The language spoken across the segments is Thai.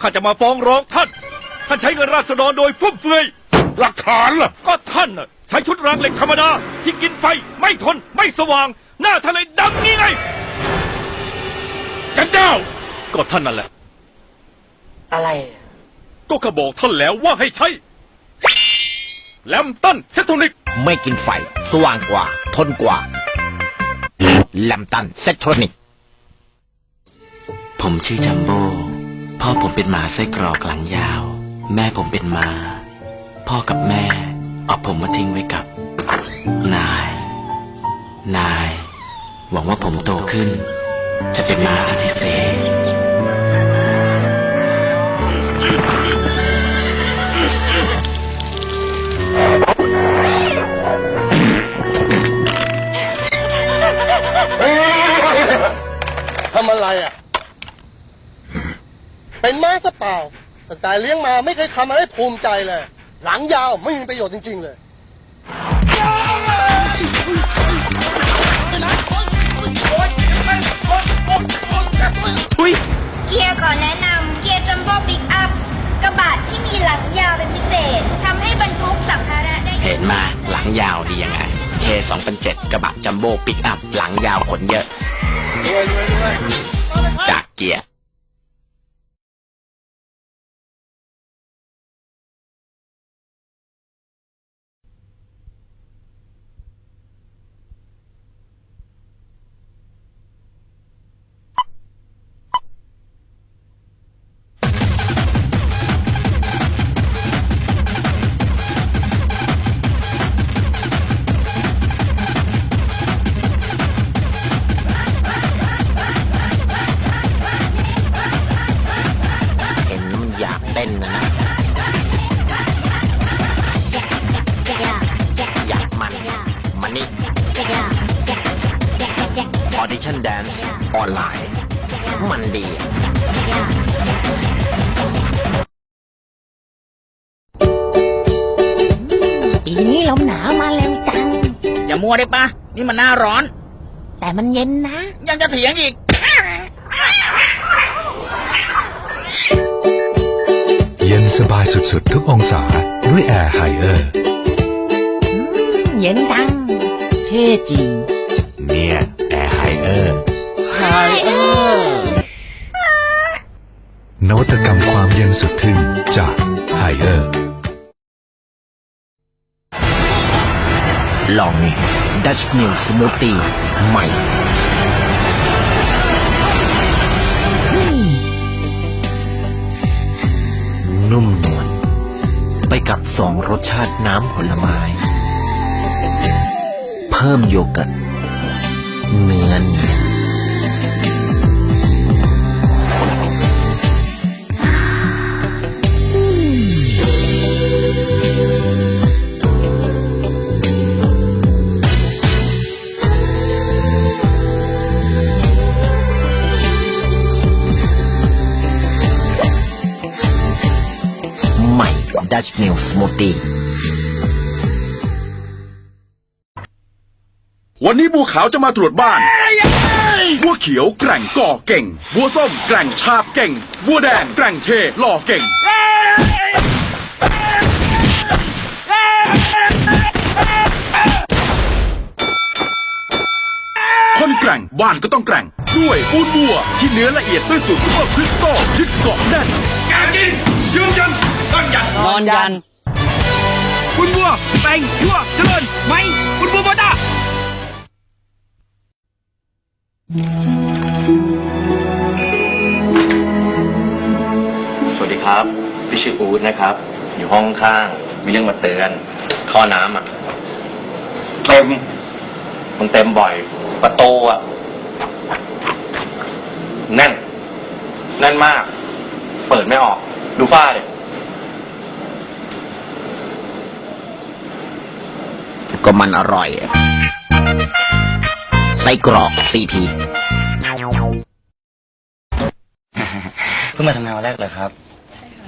ข้าจะมาฟ้องร้องท่าน ท่านใช้เงินราษฎรโดยฟุ่มเฟือย หลักฐานล่ะ ก็ท่านน่ะใช้ชุดรางเหล็กธรรมดา ที่กินไฟไม่ทนไม่สว่าง หน้าทะเลดำนี่ไง กันเจ้า ก็ท่านนั่นแหละ อะไรอะก็ข้าบอกท่านแล้วว่าให้ใช้แลมตันเซตโทนิก ไม่กินไฟ สว่างกว่า ทนกว่า แลมตันเซตโทรนิก ผมชื่อจัมโบ้ พ่อผมเป็นหมาไส้กรอกหลังยาว แม่ผมเป็นมา พ่อกับแม่ เอาผมมาทิ้งไว้กับ นาย นาย หวังว่าผมโตขึ้น จะเป็นม้าอภิเษ เป็นม้าซะเปล่าตั้งแต่เลี้ยงมาไม่เคยทำอะไรให้ภูมิใจเลย หลังยาวไม่มีประโยชน์จริง ๆ เลยเกียร์ขอแนะนำเกียร์จัมโบ้ปิกอัพกระบะที่มีหลังยาวเป็นพิเศษทำให้บรรทุกสัมภาระได้เห็นมาหลังยาวดียังไง K 2007กระบะจัมโบ้ปิกอัพหลังยาวขนเยอะจากเกียร์ ดีอะปีนี้ลมหนาวมาเร็วจัง อย่ามัวได้ปะนี่มันหน้าร้อน แต่มันเย็นนะ ยังจะเถียงอีก เย็นสบายสุดๆ ทุกองศาด้วยแอร์ไฮเออร์ เย็นจัง เท่จริง เนี่ย นี่ Dutch Mill Smoothie ใหม่ นุ่มนวลไปกับสองรสชาติน้ำผลไม้ เพิ่มโยเกิร์ตเนื้อเนียน Dutch Mill Smoothie วันนี้บัวขาวจะมาตรวจบ้าน บัวเขียวแกร่งก่อเก่ง บัวส้มแกร่งชาบเก่ง บัวแดงแกร่งเทหล่อเก่ง คนแกร่งบ้านก็ต้องแกร่ง ด้วยปูนบัวที่เนื้อละเอียดด้วยสูตรซุปเปอร์คริสตัลยึดเกาะ อนยัน คุณบัวแปงยั่วเจริญไหม คุณบัวมาดาสวัสดีครับ พี่ชื่ออูดนะครับ อยู่ห้องข้าง มีเรื่องมาเตือนท่อน้ำอะ เต็ม มันเต็มบ่อย ประตูอะ แน่น แน่นมาก เปิดไม่ออก ดูฝ้าเด็ ก็มันอร่อยอะไส้กรอกซีพีเพิ่งมาทำงานวันแรกเลยครับ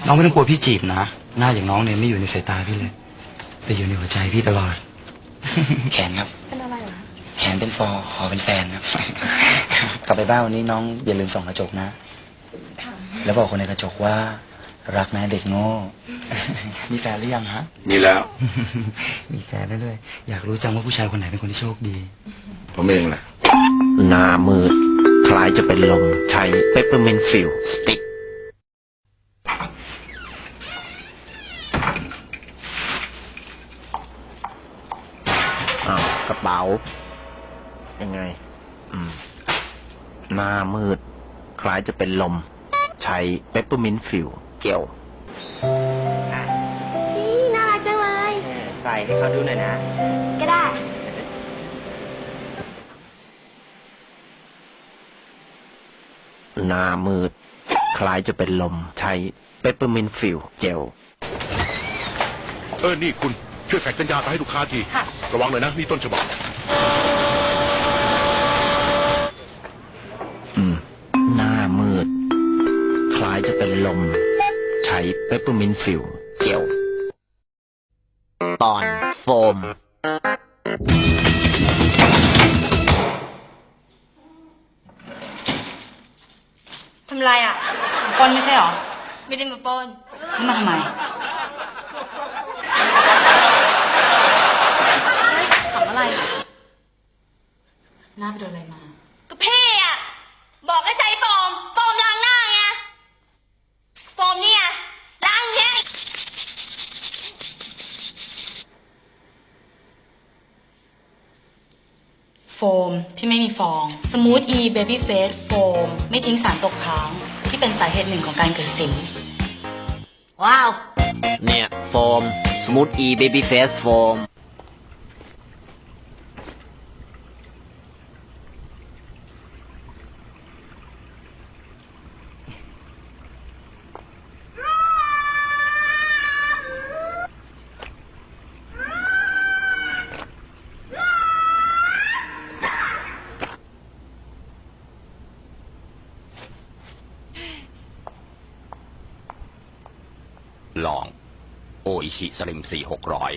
น้องไม่ต้องกลัวพี่จีบนะ หน้าอย่างน้องเนี่ยไม่อยู่ในสายตาพี่เลย แต่อยู่ในหัวใจพี่ตลอด แขนครับ เป็นอะไรเหรอแขนเป็นฟอขอเป็นแฟนครับ กลับไปบ้านวันนี้น้องอย่าลืมส่องกระจกนะ แล้วบอกคนในกระจกว่า รักนะเด็กโง่ มีแฟนหรือยังฮะ มีแล้ว มีแฟนแล้วด้วย อยากรู้จังว่าผู้ชายคนไหนเป็นคนที่โชคดี ผมเองแหละหน้ามืดคล้ายจะเป็นลมใช้เปปเปอร์มินต์ฟิลสติ๊กอ้าวกระเป๋า ยังไง อืม หน้ามืด คล้ายจะเป็นลม ใช้เปปเปอร์มินต์ฟิล เจลน่ารักจังเลยใส่ให้เขาดูหน่อยนะ ก็ได้ หน้ามืด คล้ายจะเป็นลมใช้เปปเปอร์มินต์ฟิลเจล เออ นี่คุณช่วยแฟกสัญญาไปให้ลูกค้าทีระวังเลยนะ นี่ต้นฉบับ เปปเปอร์มินต์ฟิลเจลตอนโฟม ทำไรอะปล้นไม่ใช่หรอ ไม่ได้มาปล้นแล้วมาทำไมเฮ้ยขำอะไร หน้าไปโดนอะไรมา ก็พี่อะบอกให้ใช้โฟมโฟมล้างหน้าไง โฟมเนี่ยล้างเนี่ย โฟ มที่ไม่มีฟอง Smooth E Baby Face โฟมไม่ทิ้งสารตกค้าง ที่เป็นสาเหตุหนึ่งของการเกิดสิว ว้าว เนี่ย โฟม สมูทอีเบบี้เฟสโฟม ลอง โออิชิสลิมสี่หกร้อย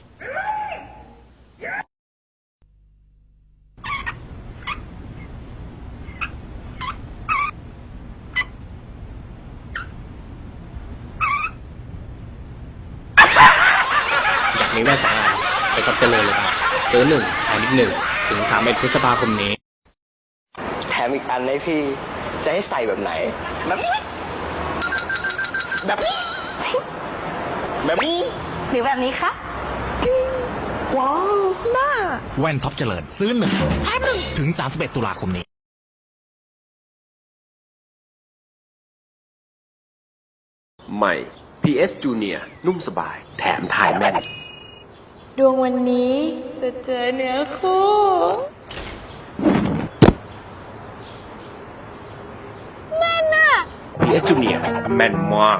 มีแว่นสองอันไปกับเจริญเลยครับซื้อหนึ่งแถมอีกหนึ่งถึงสามเอ็ดพฤษภาคมนี้ แถมอีกอันให้พี่ จะให้ใส่แบบไหน แบบนี้แบบนี้ แบบนี้ หรือแบบนี้คะว้าวน่าแว่นท็อปเจริญ ซื้อหนึ่งแถมหนึ่งถึง 31 ตุลาคมนี้ใหม่ PS Junior นุ่มสบาย แถมถ่ายแม่น ดวงวันนี้จะเจอเนื้อคู่ PS Junior แม่นมาก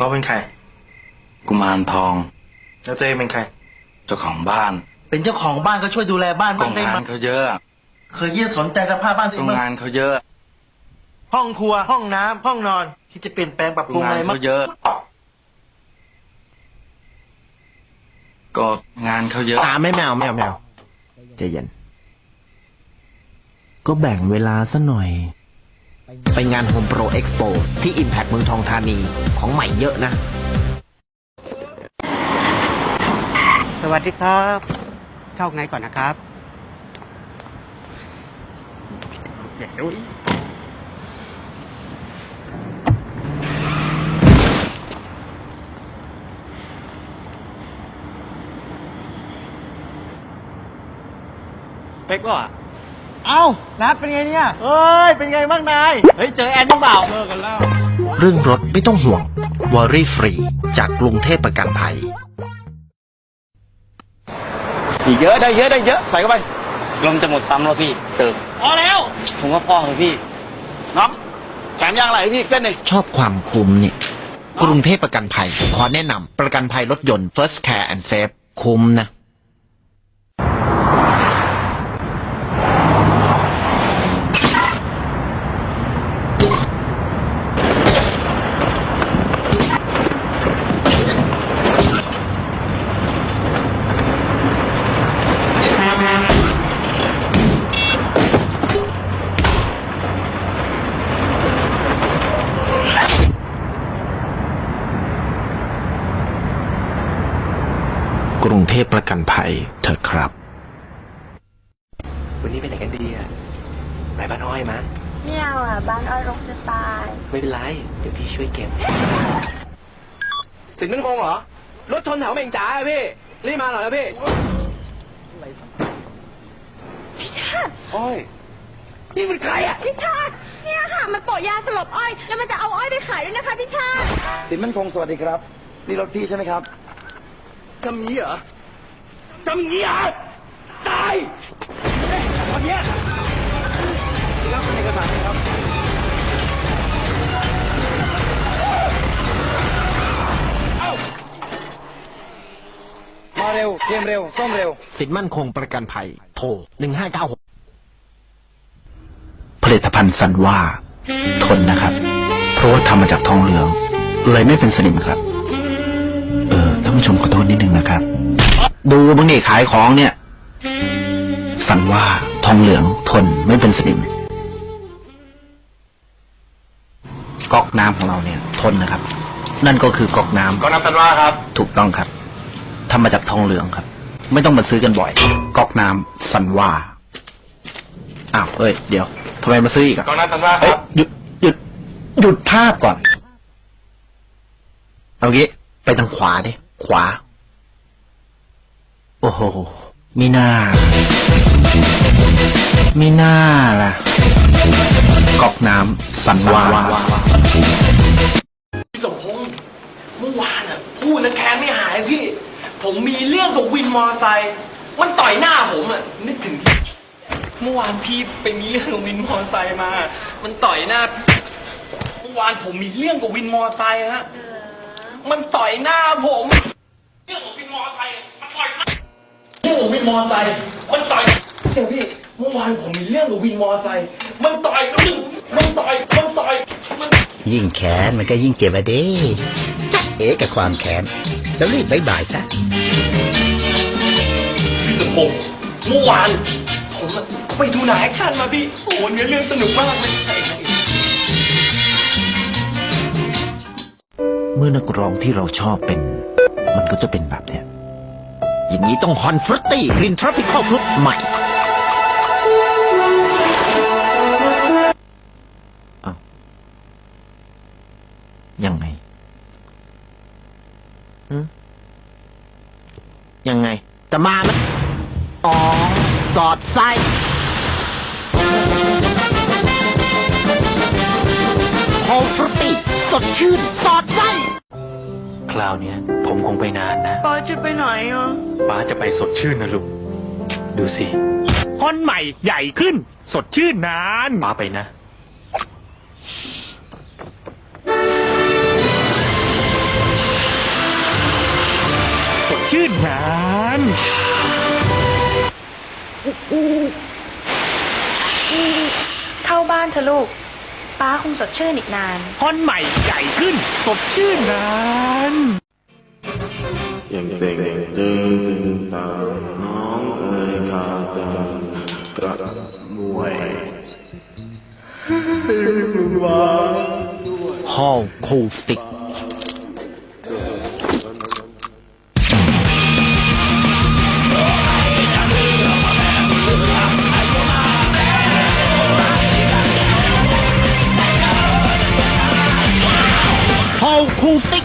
เขาเป็นใคร กุมารทอง แล้วตัวเองเป็นใคร เจ้าของบ้านเป็นเจ้าของบ้านก็ช่วยดูแลบ้านก็บ้างได้งาไหมนเขาเยอะเคยยี่สนใจสภาพบ้านตัวเอก็งมั้งานเขาเยอะห้องครัว ห้องน้ำห้องนอนคิดจะเปลี่ยนแปลงปรับปรุงงาอะนไรมั้เขาเยอะ ก็งานเขาเยอะ ตาไม่แมวแมวแมวใจเย็น ก็แบ่งเวลาซะหน่อย ไปงาน Home Pro Expo ที่ Impact เมืองทองธานีของใหม่เยอะนะ สวัสดีครับ เข้าไงก่อนนะครับเป๊กว่า เอ้านัดเป็นไงเนี่ยเอ้ย เป็นไงบ้างนาย เฮ้ย เจอแอนบ้างเปล่าเลิกกันแล้ว เรื่องรถไม่ต้องห่วงวอรี่ฟรีจากกรุงเทพประกันภัย อีกเยอะได้เยอะได้เยอะใส่เข้าไป ลมจะหมดปั๊มแล้วพี่เติมพอแล้ว ผมว่าพอเลยพี่น้องแถมยางไหลให้พี่อีกเส้นหนึ่งชอบความคุ้มเนี่ยกรุงเทพประกันภัย ขอแนะนำประกันภัยรถยนต์ First Care and Save คุ้มนะ กรุงเทพประกันภัยเถอะครับ วันนี้ไปไหนกันดีอะไปบ้านอ้อยมะไม่เอาอะ บ้านอ้อยรกสไตล์ไม่เป็นไร เดี๋ยวพี่ช่วยเก็บสินมั่นคงเหรอ รถชนแถวเมงจ๋าอะพี่ รีบมาหน่อยนะพี่พี่ชาติอ้อยนี่มันใครอะ พี่ชาติเนี่ยค่ะ มันโปะยาสลบอ้อย แล้วมันจะเอาอ้อยไปขายด้วยนะคะพี่ชาติสินมั่นคงสวัสดีครับ นี่รถพี่ใช่ไหมครับ ทำงี้เหรอทำงี้เหรอตายเอ๊ะทำเนี้ยรับเป็นเอกสารไหมครับมาเร็วเกมเร็วส้มเร็ว สินมั่นคงประกันภัย โทร 1596 ผลิตภัณฑ์สันว่า ทนนะครับ เพราะว่าทำมาจากทองเหลือง เลยไม่เป็นสนิมครับเออท่าน ผู้ชมขอโทษนิดนึงนะครับ ดูมึงนี่ขายของเนี่ย สันว่าทองเหลืองทนไม่เป็นสนิมก๊อกน้ำของเราเนี่ยทนนะครับ นั่นก็คือก๊อกน้ำก็นับสันว่าครับ ถูกต้องครับทำมาจากทองเหลืองครับ ไม่ต้องมาซื้อกันบ่อยก๊อกน้ำสันว่าอ้าวเอ้ยเดี๋ยวทำไมมาซื้ออีกอะก็นับสันว่าคเอ้ยรับ หยุดหยุดหยุดภาพก่อน เอางี้ไปทางขวาดิ ขวา โอ้โห มีหน้า มีหน้าล่ะก๊อกน้ำสันว่าพี่สมพงษ์เมื่อวานอะพูดแล้วแค้นไม่หายพี่ ผมมีเรื่องกับวินมอไซค์มันต่อยหน้าผมอะนึกถึงที่เมื่อวานพี่ไปมีเรื่องกับวินมอไซค์มา มันต่อยหน้าพี่เมื่อวานผมมีเรื่องกับวินมอไซค์ฮะมันต่อยหน้าผม เรื่องของวินมอไซค์มันต่อยหน้าเรื่องของวินมอไซค์มันต่อยเดี๋ยวพี่เมื่อวานผมมีเรื่องกับวินมอไซค์มันต่อยมันมันต่อยมันต่อยมันยิ่งแขนมันก็ยิ่งเจ็บอะเด้เอ๊ะกับความแขนแล้วรีบบายบายซะพี่สมพงษ์เมื่อวานผมอะไปดูหนังแอคชั่นมาพี่โอ้โหเนื้อเรื่องสนุกมากเลยเมื่อนักร้องที่เราชอบเป็น มันก็จะเป็นแบบเนี้ยอย่างนี้ต้องฮอนฟรุตตี้กรีนทรอปิคอลฟรุตใหม่เอ้ายังไงฮะยังไง จะมาไหมอ๋อ สอดไส้คอลฟรุตตี้สดชื่น สอดไส้ คราวเนี้ยผมคงไปนานนะปอจะไปไหนอะป้าจะไปสดชื่นนะลูก ดูสิ คนใหม่ใหญ่ขึ้น สดชื่นนานป้าไปนะ สดชื่นนานเข้าบ้านเถอะลูก ป้าคงสดชื่นอีกนาน คนใหม่ใหญ่ขึ้น สดชื่นนานยังเต่งตึงตาน้องเอ๋ยขาดกระมวยฮอลคูลสติกฮอลคูลสติก cool.